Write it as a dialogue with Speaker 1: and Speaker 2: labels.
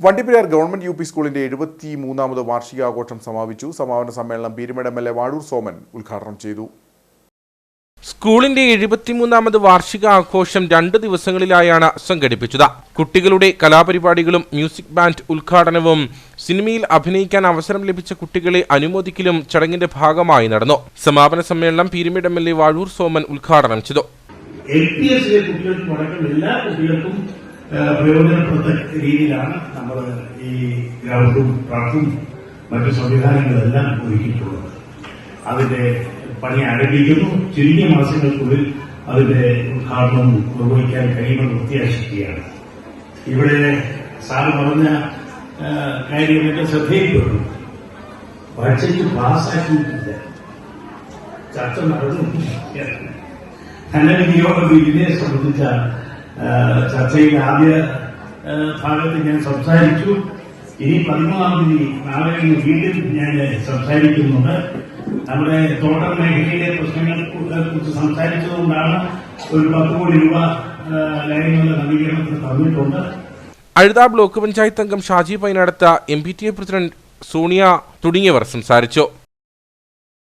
Speaker 1: Vandiperiyar government U P സ്കൂളിന്റെ എഴുപത്തി മൂന്നാമത് വാർഷികാഘോഷം സമാപിച്ചു. സമാപന സമ്മേളനം Peerumedu M L A Vazhoor Soman ഉദ്ഘാടനം ചെയ്തു.
Speaker 2: സ്കൂളിന്റെ എഴുപത്തിമൂന്നാമത് വാർഷിക ആഘോഷം രണ്ട് ദിവസങ്ങളിലായാണ് സംഘടിപ്പിച്ചത്. കുട്ടികളുടെ കലാപരിപാടികളും മ്യൂസിക് ബാൻഡ് ഉദ്ഘാടനവും സിനിമയിൽ അഭിനയിക്കാൻ അവസരം ലഭിച്ച കുട്ടികളെ അനുമോദിക്കലും ചടങ്ങിന്റെ ഭാഗമായി നടന്നു. സമാപന സമ്മേളനം Peerumedu M L A Vazhoor Soman ഉദ്ഘാടനം ചെയ്തു.
Speaker 3: എല്ലാ കുട്ടികൾക്കും ആ, പ്രയോജനപ്പെടുന്ന രീതിയിലാണ് നമ്മൾ ഈ ഗ്രൗണ്ടും ട്രക്കും മറ്റു സംവിധാനങ്ങളെല്ലാം ഒരുക്കിയിട്ടുള്ളത്. അതിന്റെ പണി ആരംഭിക്കുന്നു. ചുരുങ്ങിയ മാസങ്ങൾക്കുള്ളിൽ അതിന്റെ ഉദ്ഘാടനം നിർവഹിക്കാൻ കഴിയുമെന്ന് പ്രത്യാശിക്കുകയാണ്. ഇവിടെ സാറ് പറഞ്ഞ ആ, കാര്യങ്ങളൊക്കെ ശ്രദ്ധയിൽപ്പെട്ടു ബഡ്ജറ്റ് പാസ്സാക്കിയിട്ടില്ല ചർച്ച നടന്നു. ധനവിനിയോഗ ബില്ലിനെ സംബന്ധിച്ച ചർച്ചയിൽ ആദ്യ ഭാഗത്ത് ഞാൻ സംസാരിച്ചു. ഇനി പതിമൂന്നാം തീയതി നാളെ വീണ്ടും ഞാൻ സംസാരിക്കുന്നുണ്ട്. നമ്മുടെ തോട്ടം മേഖലയിലെ പ്രശ്നങ്ങളെ കുറിച്ച് സംസാരിച്ചതുകൊണ്ടാണ് ഒരു പത്ത് കോടി രൂപ ലൈനുള്ള നവീകരണത്തിന് തന്നിട്ടുണ്ട്.
Speaker 2: അഴുത ബ്ലോക്ക് പഞ്ചായത്ത് അംഗം Shaji Painadutha M P T A president Sonia തുടങ്ങിയവർ സംസാരിച്ചു.